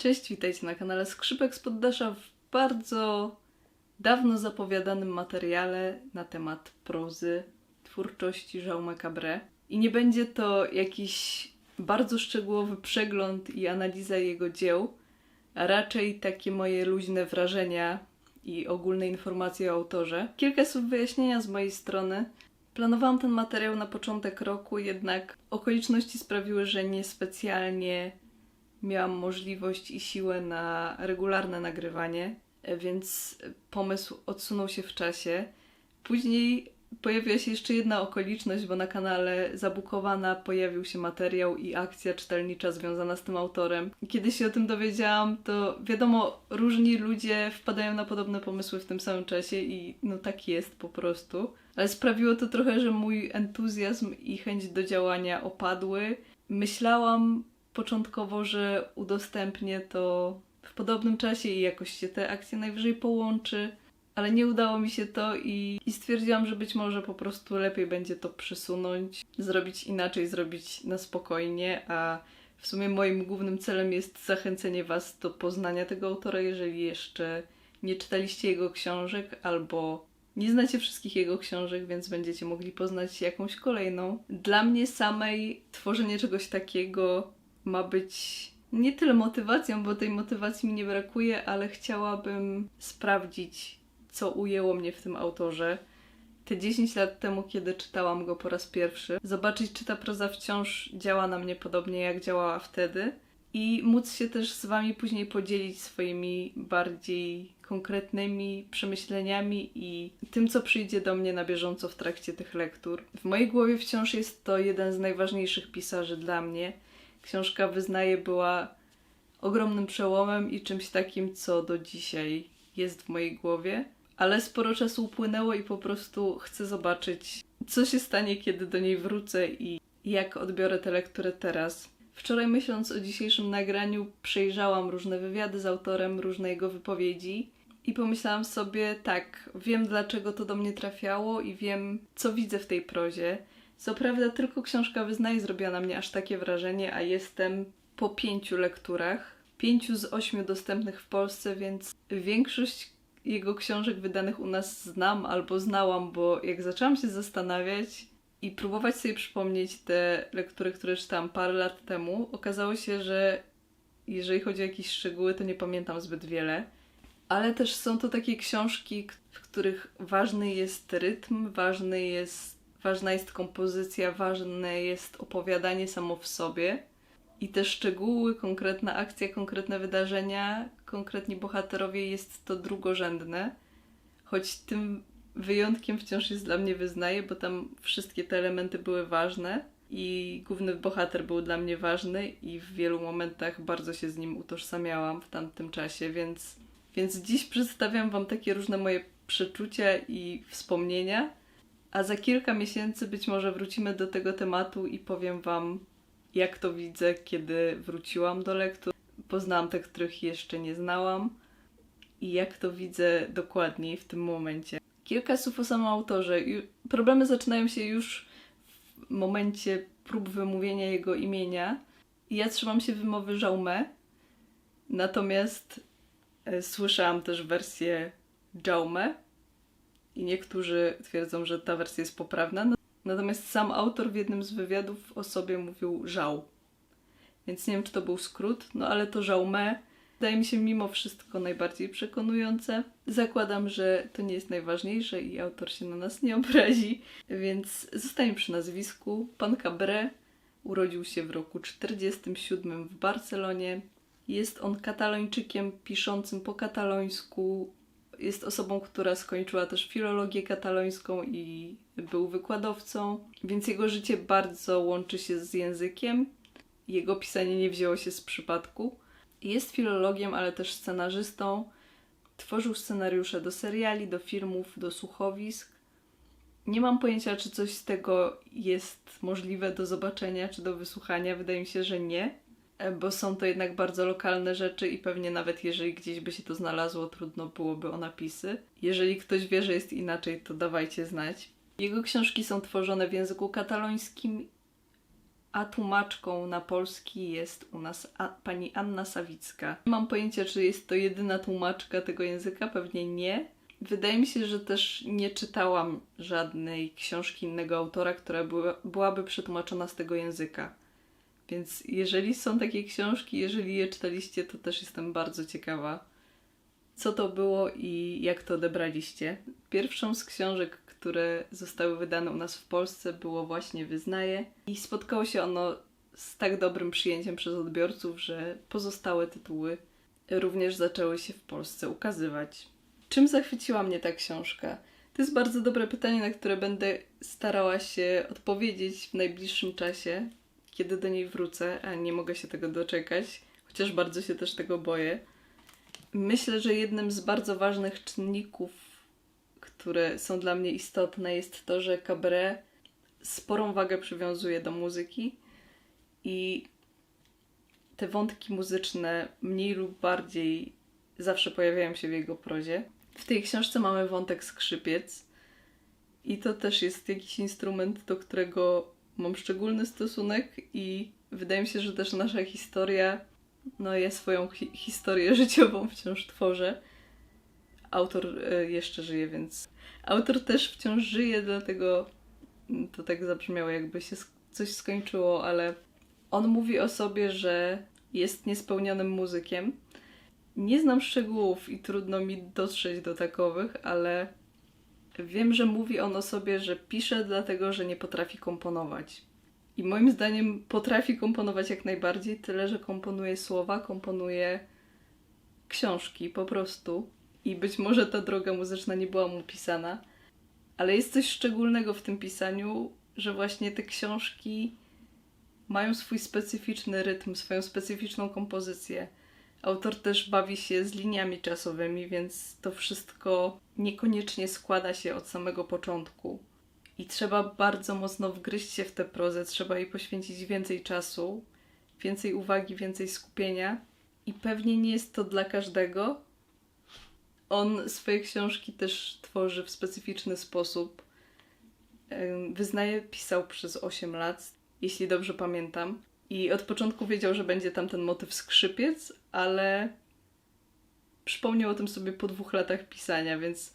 Cześć, witajcie na kanale Skrzypek z Poddasza w bardzo dawno zapowiadanym materiale na temat prozy, twórczości Jaume Cabré. I nie będzie to jakiś bardzo szczegółowy przegląd i analiza jego dzieł, a raczej takie moje luźne wrażenia i ogólne informacje o autorze. Kilka słów wyjaśnienia z mojej strony. Planowałam ten materiał na początek roku, jednak okoliczności sprawiły, że niespecjalnie miałam możliwość i siłę na regularne nagrywanie, e, więc pomysł odsunął się w czasie. Później pojawiła się jeszcze jedna okoliczność, bo na kanale Zabukowana pojawił się materiał i akcja czytelnicza związana z tym autorem. Kiedy się o tym dowiedziałam, to wiadomo, różni ludzie wpadają na podobne pomysły w tym samym czasie i no tak jest po prostu. Ale sprawiło to trochę, że mój entuzjazm i chęć do działania opadły. Myślałam początkowo, że udostępnię to w podobnym czasie i jakoś się te akcje najwyżej połączy, ale nie udało mi się to i, i stwierdziłam, że być może po prostu lepiej będzie to przesunąć, zrobić inaczej, zrobić na spokojnie, a w sumie moim głównym celem jest zachęcenie Was do poznania tego autora, jeżeli jeszcze nie czytaliście jego książek albo nie znacie wszystkich jego książek, więc będziecie mogli poznać jakąś kolejną. Dla mnie samej tworzenie czegoś takiego ma być nie tyle motywacją, bo tej motywacji mi nie brakuje, ale chciałabym sprawdzić, co ujęło mnie w tym autorze. Te 10 lat temu, kiedy czytałam go po raz pierwszy, zobaczyć, czy ta proza wciąż działa na mnie podobnie, jak działała wtedy, i móc się też z Wami później podzielić swoimi bardziej konkretnymi przemyśleniami i tym, co przyjdzie do mnie na bieżąco w trakcie tych lektur. W mojej głowie wciąż jest to jeden z najważniejszych pisarzy dla mnie książka Wyznaje była ogromnym przełomem i czymś takim, co do dzisiaj jest w mojej głowie. Ale sporo czasu upłynęło i po prostu chcę zobaczyć, co się stanie, kiedy do niej wrócę i jak odbiorę tę lekturę teraz. Wczoraj myśląc o dzisiejszym nagraniu, przejrzałam różne wywiady z autorem, różne jego wypowiedzi i pomyślałam sobie, tak, wiem dlaczego to do mnie trafiało i wiem, co widzę w tej prozie. Co prawda, tylko książka Wyznaje zrobiła na mnie aż takie wrażenie, a jestem po pięciu lekturach, pięciu z ośmiu dostępnych w Polsce, więc większość jego książek wydanych u nas znam albo znałam, bo jak zaczęłam się zastanawiać i próbować sobie przypomnieć te lektury, które czytałam parę lat temu, okazało się, że jeżeli chodzi o jakieś szczegóły, to nie pamiętam zbyt wiele. Ale też są to takie książki, w których ważny jest rytm, ważny jest ważna jest kompozycja, ważne jest opowiadanie samo w sobie i te szczegóły, konkretna akcja, konkretne wydarzenia, konkretni bohaterowie jest to drugorzędne, choć tym wyjątkiem wciąż jest dla mnie wyznaje, bo tam wszystkie te elementy były ważne i główny bohater był dla mnie ważny i w wielu momentach bardzo się z nim utożsamiałam w tamtym czasie, więc, więc dziś przedstawiam Wam takie różne moje przeczucia i wspomnienia a za kilka miesięcy być może wrócimy do tego tematu i powiem Wam, jak to widzę, kiedy wróciłam do lektur. Poznałam te, których jeszcze nie znałam i jak to widzę dokładniej w tym momencie. Kilka słów o samym autorze. Problemy zaczynają się już w momencie prób wymówienia jego imienia. Ja trzymam się wymowy Jaume, natomiast e, słyszałam też wersję Jaume, i niektórzy twierdzą, że ta wersja jest poprawna. No, natomiast sam autor w jednym z wywiadów o sobie mówił żał. Więc nie wiem, czy to był skrót, no ale to żałme wydaje mi się mimo wszystko najbardziej przekonujące. Zakładam, że to nie jest najważniejsze i autor się na nas nie obrazi, więc zostanie przy nazwisku. Pan Cabré urodził się w roku 47 w Barcelonie. Jest on katalończykiem piszącym po katalońsku, jest osobą, która skończyła też filologię katalońską i był wykładowcą, więc jego życie bardzo łączy się z językiem. Jego pisanie nie wzięło się z przypadku. Jest filologiem, ale też scenarzystą. Tworzył scenariusze do seriali, do filmów, do słuchowisk. Nie mam pojęcia, czy coś z tego jest możliwe do zobaczenia czy do wysłuchania. Wydaje mi się, że nie. E, bo są to jednak bardzo lokalne rzeczy i pewnie nawet jeżeli gdzieś by się to znalazło, trudno byłoby o napisy. Jeżeli ktoś wie, że jest inaczej, to dawajcie znać. Jego książki są tworzone w języku katalońskim a tłumaczką na polski jest u nas a, pani Anna Sawicka. Nie mam pojęcia, czy jest to jedyna tłumaczka tego języka, pewnie nie. Wydaje mi się, że też nie czytałam żadnej książki innego autora, która była, byłaby przetłumaczona z tego języka. Więc jeżeli są takie książki, jeżeli je czytaliście, to też jestem bardzo ciekawa, co to było i jak to odebraliście. Pierwszą z książek, które zostały wydane u nas w Polsce, było właśnie Wyznaje i spotkało się ono z tak dobrym przyjęciem przez odbiorców, że pozostałe tytuły również zaczęły się w Polsce ukazywać. Czym zachwyciła mnie ta książka? To jest bardzo dobre pytanie, na które będę starała się odpowiedzieć w najbliższym czasie, kiedy do niej wrócę, a nie mogę się tego doczekać, chociaż bardzo się też tego boję. Myślę, że jednym z bardzo ważnych czynników, które są dla mnie istotne, jest to, że Cabaret sporą wagę przywiązuje do muzyki i te wątki muzyczne mniej lub bardziej zawsze pojawiają się w jego prozie. W tej książce mamy wątek skrzypiec i to też jest jakiś instrument, do którego mam szczególny stosunek i wydaje mi się, że też nasza historia, no ja swoją hi historię życiową wciąż tworzę. Autor y, jeszcze żyje, więc autor też wciąż żyje, dlatego to tak zabrzmiało, jakby się coś skończyło, ale on mówi o sobie, że jest niespełnionym muzykiem. Nie znam szczegółów i trudno mi dotrzeć do takowych, ale wiem, że mówi on o sobie, że pisze dlatego, że nie potrafi komponować. I moim zdaniem potrafi komponować jak najbardziej, tyle że komponuje słowa, komponuje książki po prostu. I być może ta droga muzyczna nie była mu pisana, ale jest coś szczególnego w tym pisaniu, że właśnie te książki mają swój specyficzny rytm, swoją specyficzną kompozycję. Autor też bawi się z liniami czasowymi, więc to wszystko niekoniecznie składa się od samego początku. I trzeba bardzo mocno wgryźć się w tę prozę, trzeba jej poświęcić więcej czasu, więcej uwagi, więcej skupienia. I pewnie nie jest to dla każdego. On swoje książki też tworzy w specyficzny sposób. Wyznaje, pisał przez 8 lat, jeśli dobrze pamiętam. I od początku wiedział, że będzie tam ten motyw skrzypiec, ale przypomniał o tym sobie po dwóch latach pisania, więc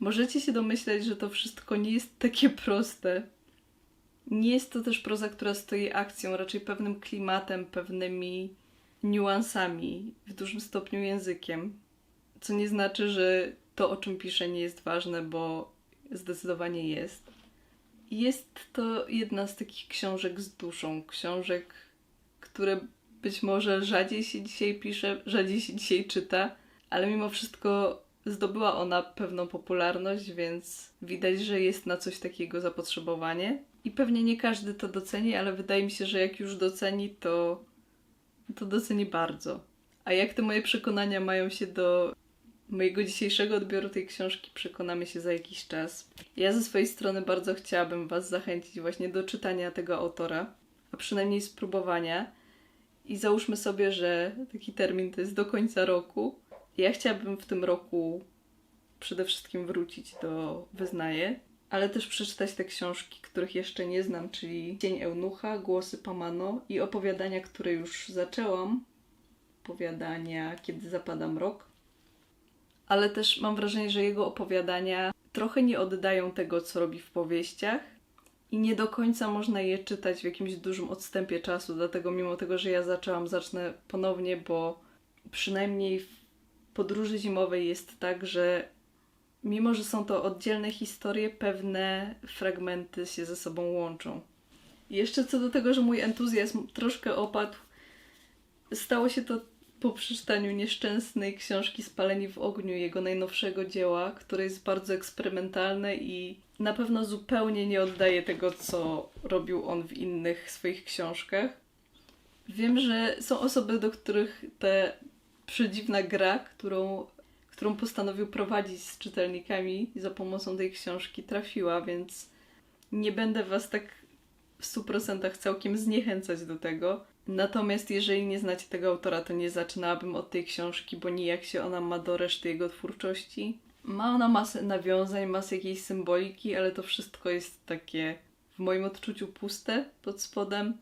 możecie się domyśleć, że to wszystko nie jest takie proste. Nie jest to też proza, która stoi akcją, raczej pewnym klimatem, pewnymi niuansami, w dużym stopniu językiem. Co nie znaczy, że to, o czym pisze, nie jest ważne, bo zdecydowanie jest. Jest to jedna z takich książek z duszą, książek, które być może rzadziej się dzisiaj pisze, rzadziej się dzisiaj czyta, ale mimo wszystko zdobyła ona pewną popularność, więc widać, że jest na coś takiego zapotrzebowanie. I pewnie nie każdy to doceni, ale wydaje mi się, że jak już doceni, to, to doceni bardzo. A jak te moje przekonania mają się do mojego dzisiejszego odbioru tej książki, przekonamy się za jakiś czas. Ja ze swojej strony bardzo chciałabym Was zachęcić właśnie do czytania tego autora, a przynajmniej spróbowania. I załóżmy sobie, że taki termin to jest do końca roku. Ja chciałabym w tym roku przede wszystkim wrócić do Wyznaje, ale też przeczytać te książki, których jeszcze nie znam, czyli Dzień Eunucha, Głosy Pamano i opowiadania, które już zaczęłam. Opowiadania Kiedy zapada mrok. Ale też mam wrażenie, że jego opowiadania trochę nie oddają tego, co robi w powieściach i nie do końca można je czytać w jakimś dużym odstępie czasu, dlatego mimo tego, że ja zaczęłam, zacznę ponownie, bo przynajmniej w podróży zimowej jest tak, że mimo, że są to oddzielne historie, pewne fragmenty się ze sobą łączą. I jeszcze co do tego, że mój entuzjazm troszkę opadł, stało się to po przeczytaniu nieszczęsnej książki Spaleni w ogniu, jego najnowszego dzieła, które jest bardzo eksperymentalne i na pewno zupełnie nie oddaje tego, co robił on w innych swoich książkach. Wiem, że są osoby, do których ta przedziwna gra, którą, którą postanowił prowadzić z czytelnikami za pomocą tej książki, trafiła, więc nie będę Was tak w 100% całkiem zniechęcać do tego. Natomiast jeżeli nie znacie tego autora, to nie zaczynałabym od tej książki, bo nijak się ona ma do reszty jego twórczości. Ma ona masę nawiązań, masę jakiejś symboliki, ale to wszystko jest takie w moim odczuciu puste pod spodem.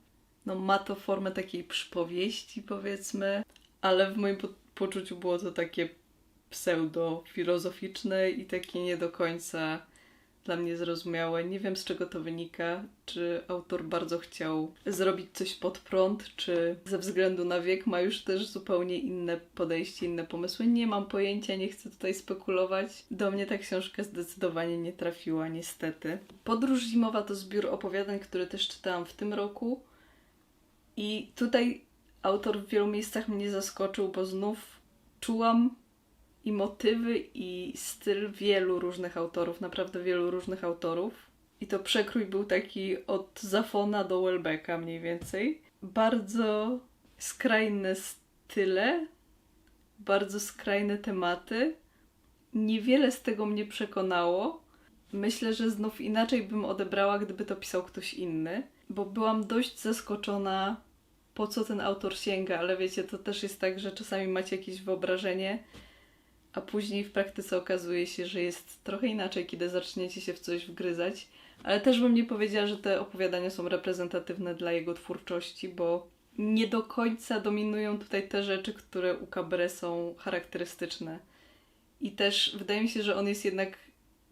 no ma to formę takiej przypowieści, powiedzmy, ale w moim po- poczuciu było to takie pseudo-filozoficzne i takie nie do końca dla mnie zrozumiałe. Nie wiem z czego to wynika. Czy autor bardzo chciał zrobić coś pod prąd, czy ze względu na wiek ma już też zupełnie inne podejście, inne pomysły. Nie mam pojęcia, nie chcę tutaj spekulować. Do mnie ta książka zdecydowanie nie trafiła, niestety. Podróż zimowa to zbiór opowiadań, który też czytałam w tym roku. I tutaj autor w wielu miejscach mnie zaskoczył, bo znów czułam i motywy, i styl wielu różnych autorów, naprawdę wielu różnych autorów. I to przekrój był taki od Zafona do Welbecka mniej więcej. Bardzo skrajne style, bardzo skrajne tematy. Niewiele z tego mnie przekonało. Myślę, że znów inaczej bym odebrała, gdyby to pisał ktoś inny, bo byłam dość zaskoczona, po co ten autor sięga, ale wiecie, to też jest tak, że czasami macie jakieś wyobrażenie, a później w praktyce okazuje się, że jest trochę inaczej, kiedy zaczniecie się w coś wgryzać. Ale też bym nie powiedziała, że te opowiadania są reprezentatywne dla jego twórczości, bo nie do końca dominują tutaj te rzeczy, które u Cabaret są charakterystyczne. I też wydaje mi się, że on jest jednak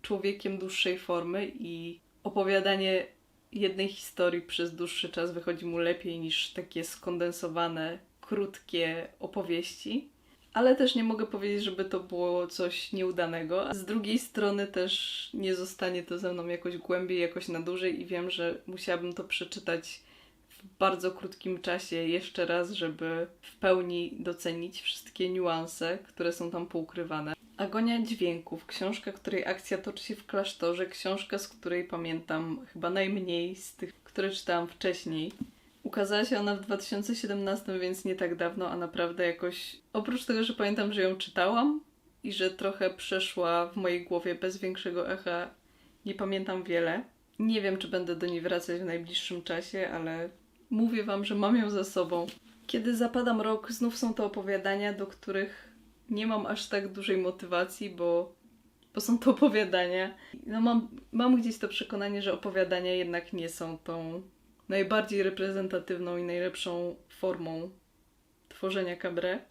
człowiekiem dłuższej formy i opowiadanie jednej historii przez dłuższy czas wychodzi mu lepiej niż takie skondensowane, krótkie opowieści. Ale też nie mogę powiedzieć, żeby to było coś nieudanego. Z drugiej strony też nie zostanie to ze mną jakoś głębiej, jakoś na dłużej i wiem, że musiałabym to przeczytać w bardzo krótkim czasie jeszcze raz, żeby w pełni docenić wszystkie niuanse, które są tam poukrywane. Agonia dźwięków, książka, której akcja toczy się w klasztorze, książka, z której pamiętam chyba najmniej z tych, które czytałam wcześniej. Ukazała się ona w 2017, więc nie tak dawno, a naprawdę jakoś. Oprócz tego, że pamiętam, że ją czytałam i że trochę przeszła w mojej głowie bez większego echa, nie pamiętam wiele. Nie wiem, czy będę do niej wracać w najbliższym czasie, ale mówię Wam, że mam ją za sobą. Kiedy zapada mrok, znów są to opowiadania, do których nie mam aż tak dużej motywacji, bo, bo są to opowiadania. No mam, mam gdzieś to przekonanie, że opowiadania jednak nie są tą najbardziej reprezentatywną i najlepszą formą tworzenia cabaret,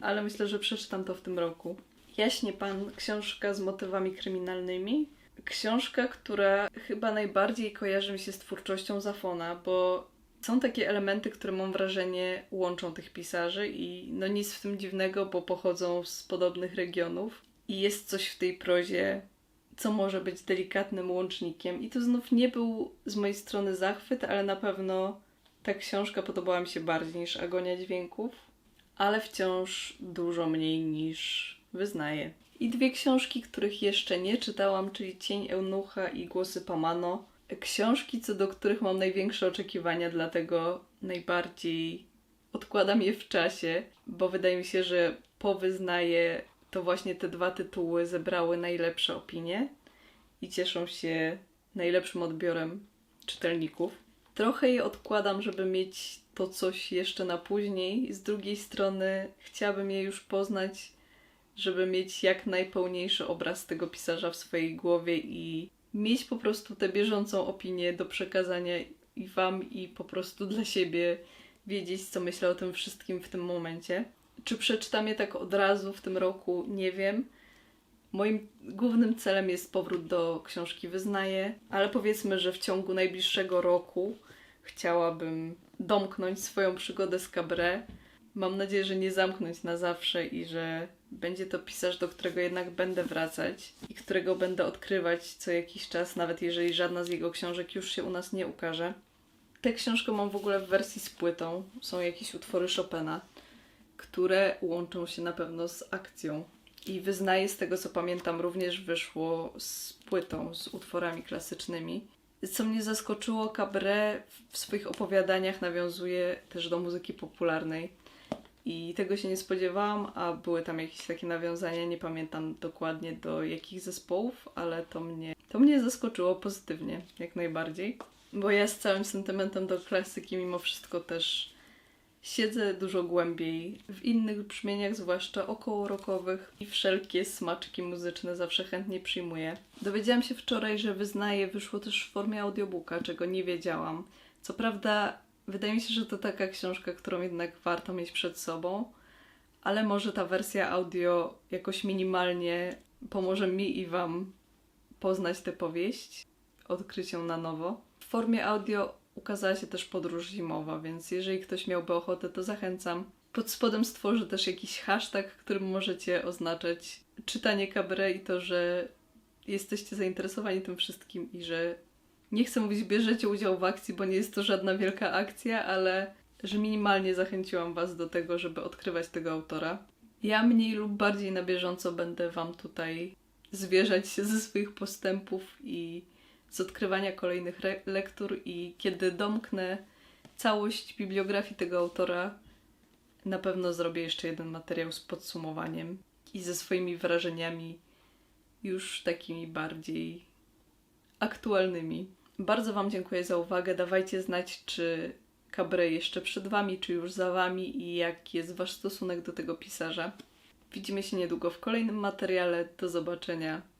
ale myślę, że przeczytam to w tym roku. Jaśnie Pan, książka z motywami kryminalnymi. Książka, która chyba najbardziej kojarzy mi się z twórczością Zafona, bo są takie elementy, które mam wrażenie łączą tych pisarzy i no nic w tym dziwnego, bo pochodzą z podobnych regionów i jest coś w tej prozie, co może być delikatnym łącznikiem. I to znów nie był z mojej strony zachwyt, ale na pewno ta książka podobała mi się bardziej niż Agonia Dźwięków, ale wciąż dużo mniej niż wyznaję. I dwie książki, których jeszcze nie czytałam, czyli Cień Eunucha i Głosy Pamano. Książki, co do których mam największe oczekiwania, dlatego najbardziej odkładam je w czasie, bo wydaje mi się, że po wyznaję to właśnie te dwa tytuły zebrały najlepsze opinie i cieszą się najlepszym odbiorem czytelników. Trochę je odkładam, żeby mieć to coś jeszcze na później. Z drugiej strony chciałabym je już poznać, żeby mieć jak najpełniejszy obraz tego pisarza w swojej głowie i mieć po prostu tę bieżącą opinię do przekazania i Wam, i po prostu dla siebie wiedzieć, co myślę o tym wszystkim w tym momencie. Czy przeczytam je tak od razu w tym roku? Nie wiem. Moim głównym celem jest powrót do książki Wyznaję, ale powiedzmy, że w ciągu najbliższego roku chciałabym domknąć swoją przygodę z Cabaret. Mam nadzieję, że nie zamknąć na zawsze i że będzie to pisarz, do którego jednak będę wracać i którego będę odkrywać co jakiś czas, nawet jeżeli żadna z jego książek już się u nas nie ukaże. Tę książkę mam w ogóle w wersji z płytą. Są jakieś utwory Chopina, które łączą się na pewno z akcją. I wyznaję z tego, co pamiętam, również wyszło z płytą, z utworami klasycznymi. Co mnie zaskoczyło, Cabaret w swoich opowiadaniach nawiązuje też do muzyki popularnej. I tego się nie spodziewałam, a były tam jakieś takie nawiązania, nie pamiętam dokładnie do jakich zespołów, ale to mnie, to mnie zaskoczyło pozytywnie, jak najbardziej. Bo ja z całym sentymentem do klasyki mimo wszystko też siedzę dużo głębiej w innych brzmieniach, zwłaszcza około rockowych i wszelkie smaczki muzyczne zawsze chętnie przyjmuję. Dowiedziałam się wczoraj, że Wyznaję wyszło też w formie audiobooka, czego nie wiedziałam. Co prawda Wydaje mi się, że to taka książka, którą jednak warto mieć przed sobą, ale może ta wersja audio jakoś minimalnie pomoże mi i Wam poznać tę powieść, odkryć ją na nowo. W formie audio ukazała się też podróż zimowa, więc jeżeli ktoś miałby ochotę, to zachęcam. Pod spodem stworzę też jakiś hashtag, którym możecie oznaczać czytanie cabaret i to, że jesteście zainteresowani tym wszystkim i że nie chcę mówić, bierzecie udział w akcji, bo nie jest to żadna wielka akcja, ale że minimalnie zachęciłam Was do tego, żeby odkrywać tego autora. Ja mniej lub bardziej na bieżąco będę Wam tutaj zwierzać się ze swoich postępów i z odkrywania kolejnych lektur i kiedy domknę całość bibliografii tego autora, na pewno zrobię jeszcze jeden materiał z podsumowaniem i ze swoimi wrażeniami już takimi bardziej aktualnymi. Bardzo Wam dziękuję za uwagę. Dawajcie znać, czy Cabaret jeszcze przed Wami, czy już za Wami i jaki jest Wasz stosunek do tego pisarza. Widzimy się niedługo w kolejnym materiale. Do zobaczenia.